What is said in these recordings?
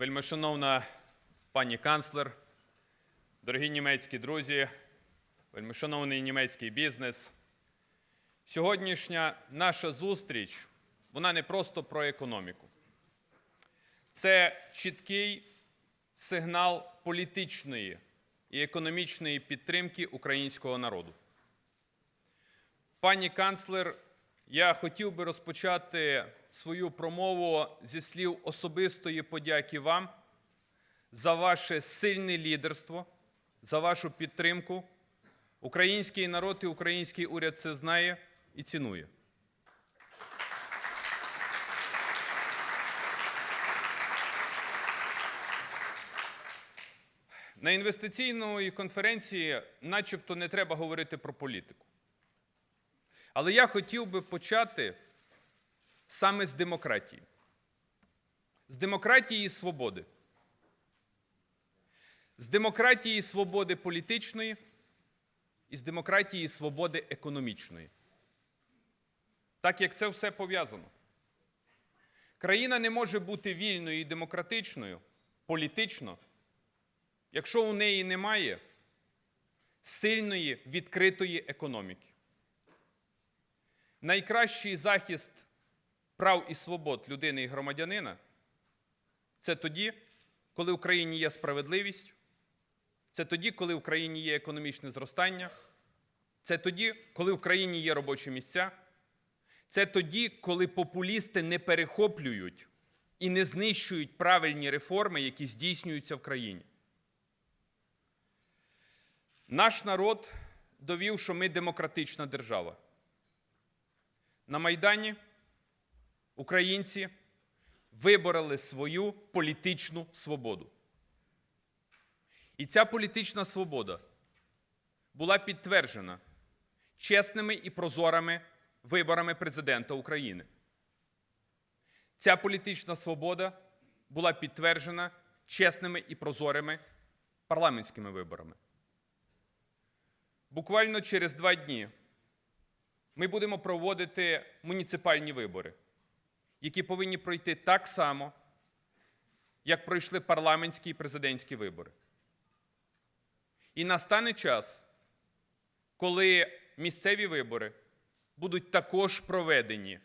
Вельмишановна пані канцлер, дорогі німецькі друзі, вельмишановний німецький бізнес. Сьогоднішня наша зустріч вона не просто про економіку. Це чіткий сигнал політичної і економічної підтримки українського народу. Пані канцлер, я хотів би розпочати свою промову зі слів особистої подяки вам за ваше сильне лідерство, за вашу підтримку. Український народ і український уряд це знає і цінує. На інвестиційної конференції, начебто, не треба говорити про політику. Але я хотів би почати саме з демократії. З демократії і свободи. З демократії і свободи політичної і з демократії і свободи економічної. Так як це все пов'язано. Країна не може бути вільною і демократичною політично, якщо у неї немає сильної відкритої економіки. Найкращий захист прав і свобод людини і громадянина це тоді, коли в Україні є справедливість, це тоді, коли в країні є економічне зростання, це тоді, коли в країні є робочі місця, це тоді, коли популісти не перехоплюють і не знищують правильні реформи, які здійснюються в країні. Наш народ довів, що ми демократична держава. На Майдані українці вибороли свою політичну свободу. І ця політична свобода була підтверджена чесними і прозорими виборами президента України. Ця політична свобода була підтверджена чесними і прозорими парламентськими виборами. Буквально через два дні ми будемо проводити муніципальні вибори, які повинні пройти так само, як пройшли парламентські і президентські вибори. І настане час, коли місцеві вибори будуть також проведені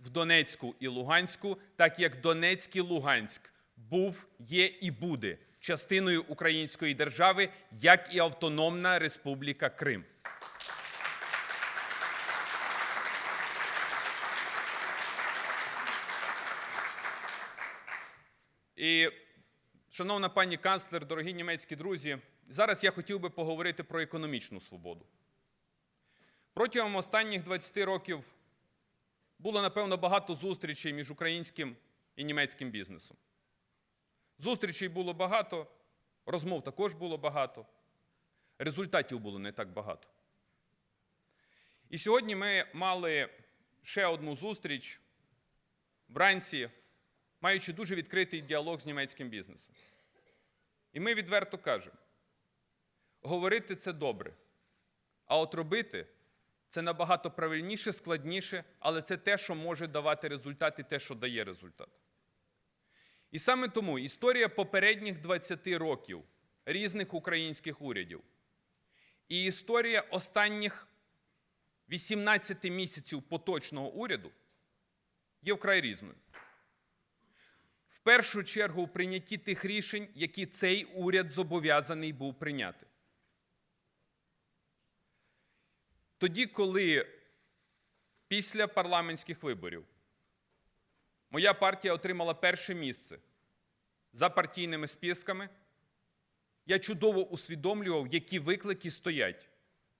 в Донецьку і Луганську, так як Донецьк і Луганськ був, є і буде частиною української держави, як і Автономна Республіка Крим. І, шановна пані канцлер, дорогі німецькі друзі, зараз я хотів би поговорити про економічну свободу. Протягом останніх 20 років було, напевно, багато зустрічей між українським і німецьким бізнесом. Зустрічей було багато, розмов також було багато, результатів було не так багато. І сьогодні ми мали ще одну зустріч вранці, маючи дуже відкритий діалог з німецьким бізнесом. І ми відверто кажемо: говорити це добре, а от робити це набагато правильніше, складніше, але це те, що може давати результат і те, що дає результат. І саме тому історія попередніх 20 років різних українських урядів і історія останніх 18 місяців поточного уряду є вкрай різною. Першу чергу в прийнятті тих рішень, які цей уряд зобов'язаний був прийняти. Тоді, коли після парламентських виборів моя партія отримала перше місце за партійними списками, я чудово усвідомлював, які виклики стоять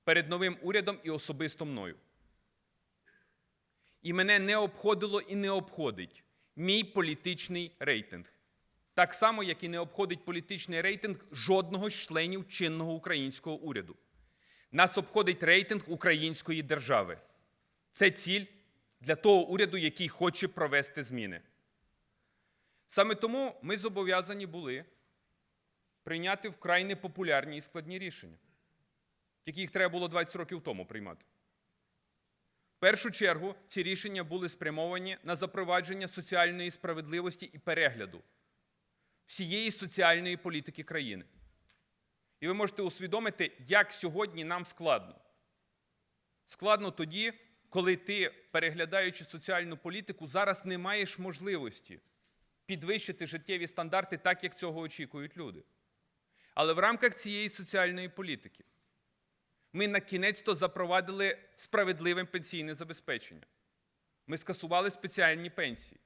перед новим урядом і особисто мною. І мене не обходило і не обходить мій політичний рейтинг. Так само, як і не обходить політичний рейтинг жодного з членів чинного українського уряду. Нас обходить рейтинг української держави. Це ціль для того уряду, який хоче провести зміни. Саме тому ми зобов'язані були прийняти вкрай непопулярні і складні рішення, тільки їх треба було 20 років тому приймати. Першу чергу ці рішення були спрямовані на запровадження соціальної справедливості і перегляду всієї соціальної політики країни. І ви можете усвідомити, як сьогодні нам складно. Складно тоді, коли ти, переглядаючи соціальну політику, зараз не маєш можливості підвищити життєві стандарти так, як цього очікують люди. Але в рамках цієї соціальної політики ми на кінець то запровадили справедливе пенсійне забезпечення. Ми скасували спеціальні пенсії.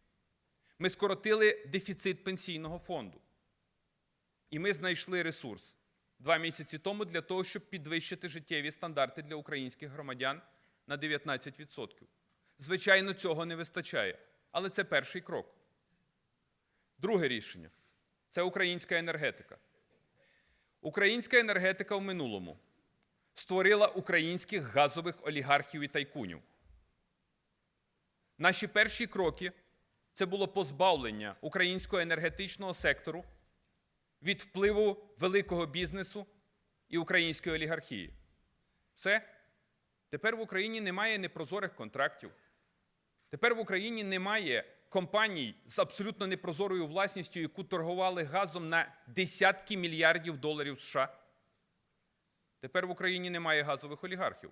Ми скоротили дефіцит пенсійного фонду. І ми знайшли ресурс два місяці тому для того, щоб підвищити життєві стандарти для українських громадян на 19%. Звичайно, цього не вистачає, але це перший крок. Друге рішення це українська енергетика. Українська енергетика в минулому створила українських газових олігархів і тайкунів. Наші перші кроки це було позбавлення українського енергетичного сектору від впливу великого бізнесу і української олігархії. Все. Тепер в Україні немає непрозорих контрактів. Тепер в Україні немає компаній з абсолютно непрозорою власністю, яку торгували газом на десятки мільярдів доларів США. Тепер в Україні немає газових олігархів.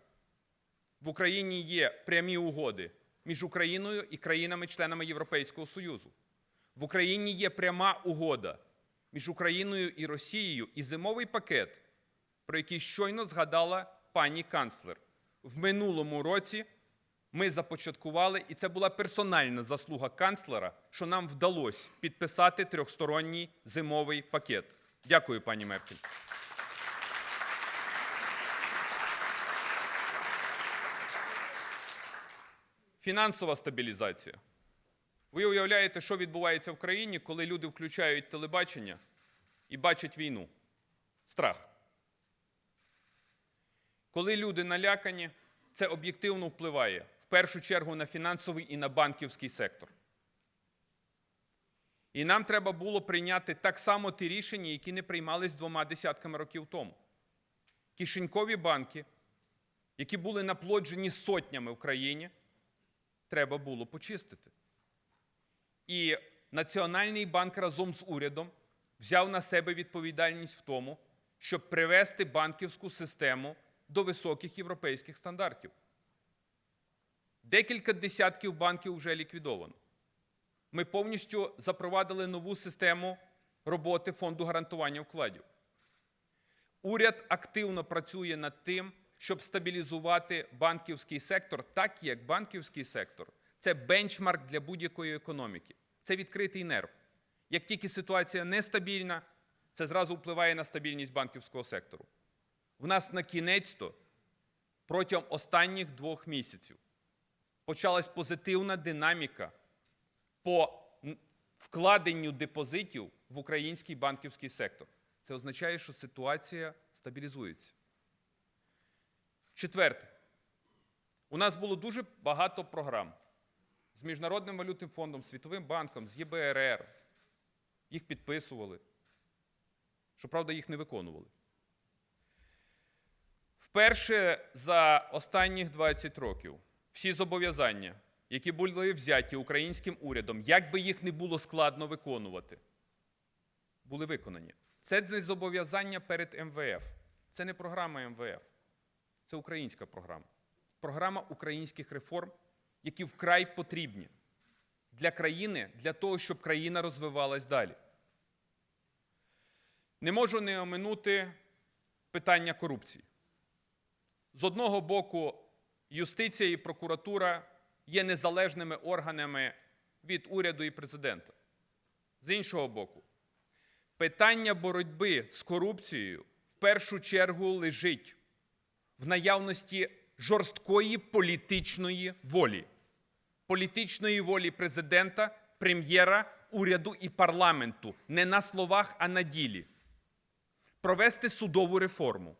В Україні є прямі угоди між Україною і країнами-членами Європейського Союзу. В Україні є пряма угода між Україною і Росією і зимовий пакет, про який щойно згадала пані канцлер. В минулому році ми започаткували, і це була персональна заслуга канцлера, що нам вдалося підписати трьохсторонній зимовий пакет. Дякую, пані Меркель. Фінансова стабілізація. Ви уявляєте, що відбувається в країні, коли люди включають телебачення і бачать війну? Страх. Коли люди налякані, це об'єктивно впливає в першу чергу на фінансовий і на банківський сектор. І нам треба було прийняти так само ті рішення, які не приймались двома десятками років тому. Кишенькові банки, які були наплоджені сотнями в країні, треба було почистити. І Національний банк разом з урядом взяв на себе відповідальність в тому, щоб привести банківську систему до високих європейських стандартів. Декілька десятків банків вже ліквідовано. Ми повністю запровадили нову систему роботи фонду гарантування вкладів. Уряд активно працює над тим, щоб стабілізувати банківський сектор, так як банківський сектор це бенчмарк для будь-якої економіки. Це відкритий нерв. Як тільки ситуація нестабільна, це зразу впливає на стабільність банківського сектору. В нас на кінець-то протягом останніх двох місяців почалась позитивна динаміка по вкладенню депозитів в український банківський сектор. Це означає, що ситуація стабілізується. Четверте, у нас було дуже багато програм з Міжнародним валютним фондом, Світовим банком, з ЄБРР. Їх підписували. Щоправда, їх не виконували. Вперше за останніх 20 років всі зобов'язання, які були взяті українським урядом, як би їх не було складно виконувати, були виконані. Це не зобов'язання перед МВФ. Це не програма МВФ. Це українська програма. Програма українських реформ, які вкрай потрібні для країни, для того, щоб країна розвивалась далі. Не можу не оминути питання корупції. З одного боку, юстиція і прокуратура є незалежними органами від уряду і президента. З іншого боку, питання боротьби з корупцією в першу чергу лежить в наявності жорсткої політичної волі, політичної волі президента, прем'єра, уряду і парламенту не на словах, а на ділі. Провести судову реформу.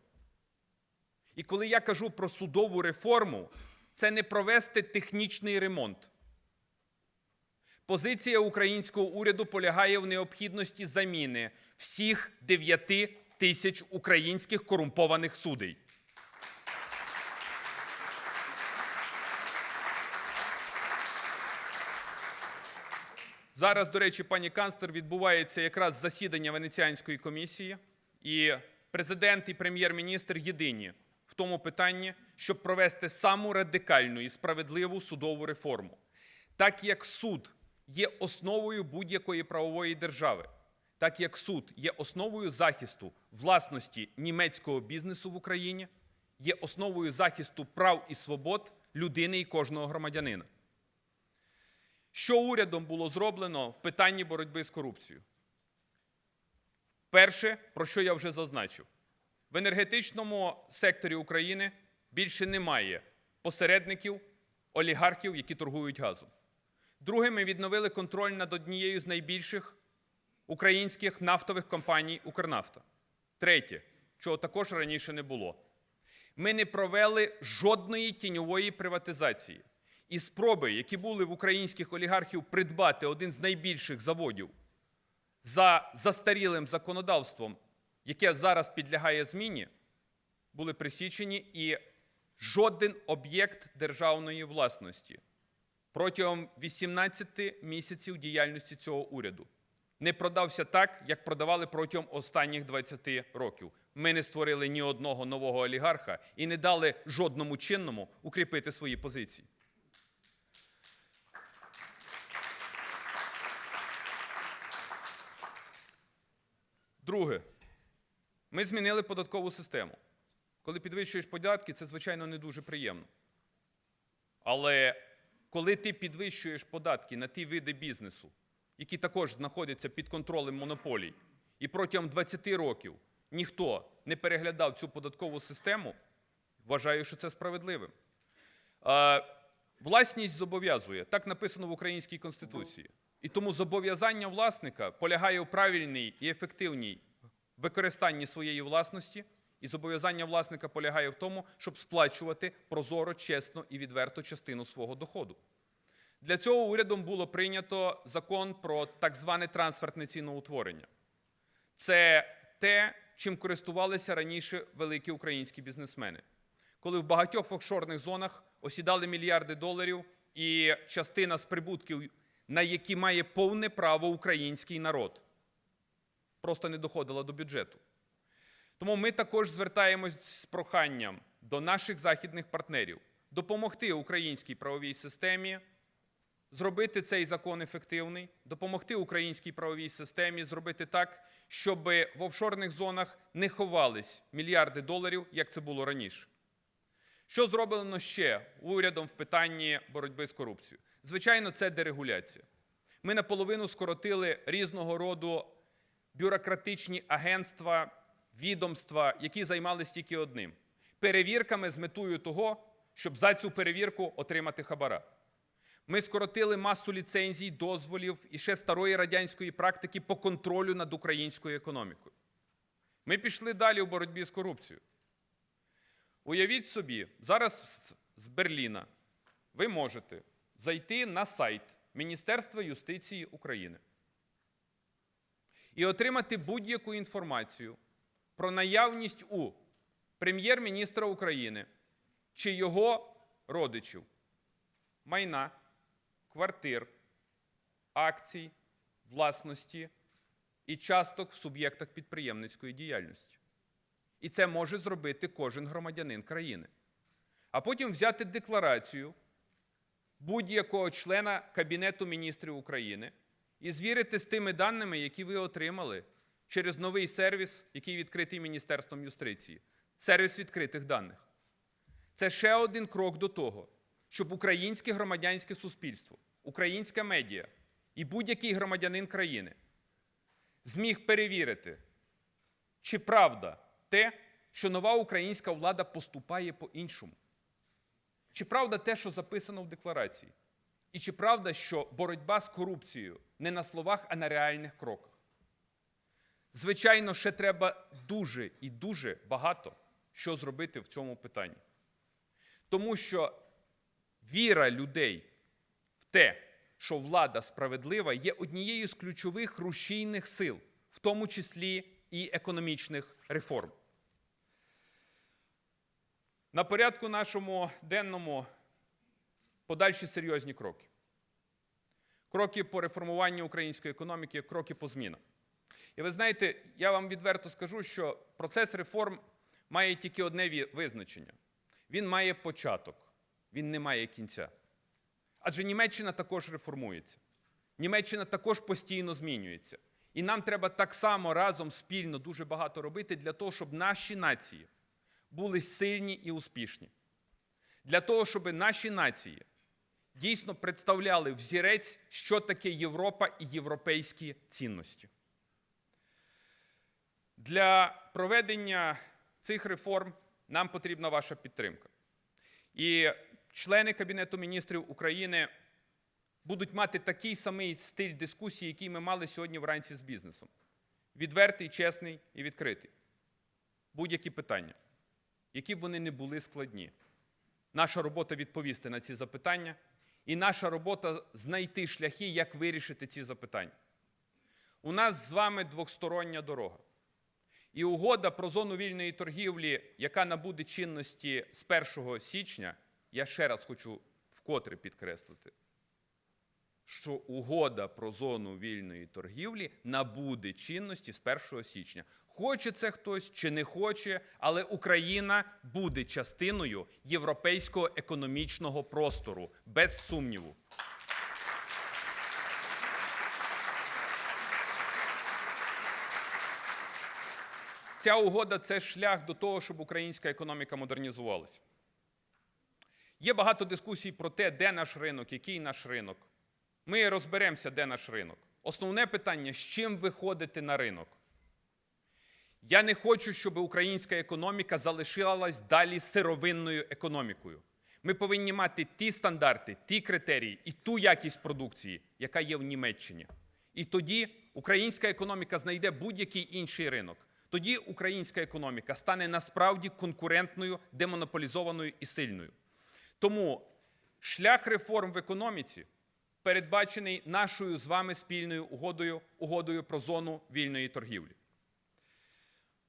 І коли я кажу про судову реформу, це не провести технічний ремонт. Позиція українського уряду полягає в необхідності заміни всіх 9 тисяч українських корумпованих судей. Зараз, до речі, пані канцлер, відбувається якраз засідання Венеціанської комісії, і президент і прем'єр-міністр єдині в тому питанні, щоб провести саму радикальну і справедливу судову реформу. Так як суд є основою будь-якої правової держави, так як суд є основою захисту власності німецького бізнесу в Україні, є основою захисту прав і свобод людини і кожного громадянина. Що урядом було зроблено в питанні боротьби з корупцією? Перше, про що я вже зазначив, в енергетичному секторі України більше немає посередників, олігархів, які торгують газом. Друге, ми відновили контроль над однією з найбільших українських нафтових компаній Укрнафта. Третє, чого також раніше не було. Ми не провели жодної тіньової приватизації. І спроби, які були в українських олігархів придбати один з найбільших заводів за застарілим законодавством, яке зараз підлягає зміні, були присічені і жоден об'єкт державної власності протягом 18 місяців діяльності цього уряду не продався так, як продавали протягом останніх 20 років. Ми не створили ні одного нового олігарха і не дали жодному чинному укріпити свої позиції. Друге, ми змінили податкову систему. Коли підвищуєш податки, це, звичайно, не дуже приємно. Але коли ти підвищуєш податки на ті види бізнесу, які також знаходяться під контролем монополій, і протягом 20 років ніхто не переглядав цю податкову систему, вважаю, що це справедливим. Власність зобов'язує, так написано в Українській Конституції. І тому зобов'язання власника полягає у правильній і ефективній використанні своєї власності, і зобов'язання власника полягає в тому, щоб сплачувати прозоро, чесно і відверто частину свого доходу. Для цього урядом було прийнято закон про так зване трансфертне ціноутворення. Це те, чим користувалися раніше великі українські бізнесмени, коли в багатьох офшорних зонах осідали мільярди доларів, і частина з прибутків, на які має повне право український народ, просто не доходила до бюджету. Тому ми також звертаємось з проханням до наших західних партнерів допомогти українській правовій системі зробити цей закон ефективний, допомогти українській правовій системі, зробити так, щоб в офшорних зонах не ховались мільярди доларів, як це було раніше. Що зроблено ще урядом в питанні боротьби з корупцією? Звичайно, це дерегуляція. Ми наполовину скоротили різного роду бюрократичні агентства, відомства, які займалися тільки одним перевірками з метою того, щоб за цю перевірку отримати хабара. Ми скоротили масу ліцензій, дозволів і ще старої радянської практики по контролю над українською економікою. Ми пішли далі у боротьбі з корупцією. Уявіть собі, зараз з Берліна ви можете зайти на сайт Міністерства юстиції України і отримати будь-яку інформацію про наявність у прем'єр-міністра України чи його родичів майна, квартир, акцій, власності і часток в суб'єктах підприємницької діяльності. І це може зробити кожен громадянин країни. А потім взяти декларацію будь-якого члена Кабінету міністрів України і звірити з тими даними, які ви отримали через новий сервіс, який відкритий Міністерством юстиції сервіс відкритих даних. Це ще один крок до того, щоб українське громадянське суспільство, українська медіа і будь-який громадянин країни зміг перевірити, чи правда те, що нова українська влада поступає по-іншому. Чи правда те, що записано в декларації? І чи правда, що боротьба з корупцією не на словах, а на реальних кроках? Звичайно, ще треба дуже і дуже багато що зробити в цьому питанні. Тому що віра людей в те, що влада справедлива, є однією з ключових рушійних сил, в тому числі і економічних реформ. На порядку нашому денному подальші серйозні кроки. кроки по реформуванню української економіки, кроки по змінам. І ви знаєте, я вам відверто скажу, що процес реформ має тільки одне визначення: він має початок, він не має кінця. Адже Німеччина також реформується. Німеччина також постійно змінюється. І нам треба так само разом спільно дуже багато робити для того, щоб наші нації були сильні і успішні. Для того, щоб наші нації дійсно представляли взірець, що таке Європа і європейські цінності. Для проведення цих реформ нам потрібна ваша підтримка. І члени Кабінету міністрів України будуть мати такий самий стиль дискусії, який ми мали сьогодні вранці з бізнесом. Відвертий, чесний і відкритий. Будь-які питання, які б вони не були складні. Наша робота відповісти на ці запитання, і наша робота знайти шляхи, як вирішити ці запитання. У нас з вами двостороння дорога. І угода про зону вільної торгівлі, яка набуде чинності з 1 січня, я ще раз хочу вкотре підкреслити, що угода про зону вільної торгівлі набуде чинності з 1 січня. Хоче це хтось чи не хоче, але Україна буде частиною європейського економічного простору, без сумніву. Ця угода це шлях до того, щоб українська економіка модернізувалася. Є багато дискусій про те, де наш ринок, який наш ринок. Ми розберемося, де наш ринок. Основне питання з чим виходити на ринок. Я не хочу, щоб українська економіка залишилась далі сировинною економікою. Ми повинні мати ті стандарти, ті критерії і ту якість продукції, яка є в Німеччині. І тоді українська економіка знайде будь-який інший ринок. Тоді українська економіка стане насправді конкурентною, демонополізованою і сильною. Тому шлях реформ в економіці передбачений нашою з вами спільною угодою, угодою про зону вільної торгівлі.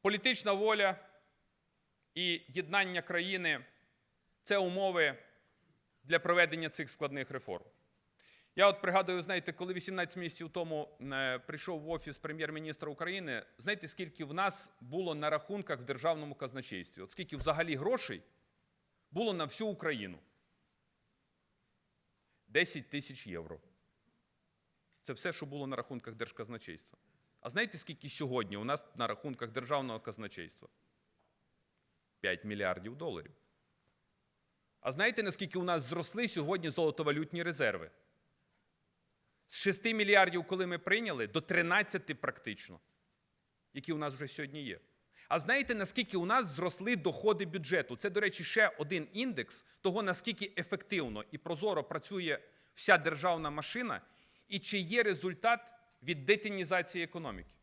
Політична воля і єднання країни це умови для проведення цих складних реформ. Я от пригадую, знаєте, коли 18 місяців тому е, прийшов в офіс прем'єр-міністра України, знаєте, скільки в нас було на рахунках в державному казначействі? От скільки взагалі грошей було на всю Україну? 10 тисяч євро. Це все, що було на рахунках держказначейства. А знаєте, скільки сьогодні у нас на рахунках державного казначейства? 5 мільярдів доларів. А знаєте, наскільки у нас зросли сьогодні золотовалютні резерви? З 6 мільярдів, коли ми прийняли, до 13 практично, які у нас вже сьогодні є. А знаєте, наскільки у нас зросли доходи бюджету? Це, до речі, ще один індекс того, наскільки ефективно і прозоро працює вся державна машина, і чи є результат від детінізації економіки.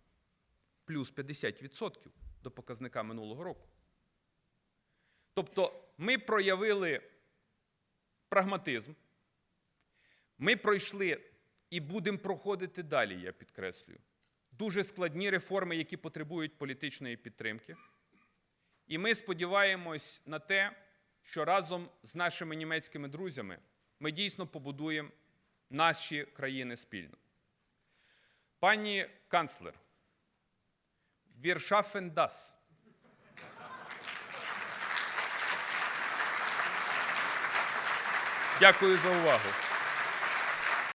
Плюс 50% до показника минулого року. Тобто ми проявили прагматизм, ми пройшли і будемо проходити далі, я підкреслюю, дуже складні реформи, які потребують політичної підтримки. І ми сподіваємось на те, що разом з нашими німецькими друзями ми дійсно побудуємо наші країни спільно. Пані канцлер, wir schaffen. Дякую за увагу.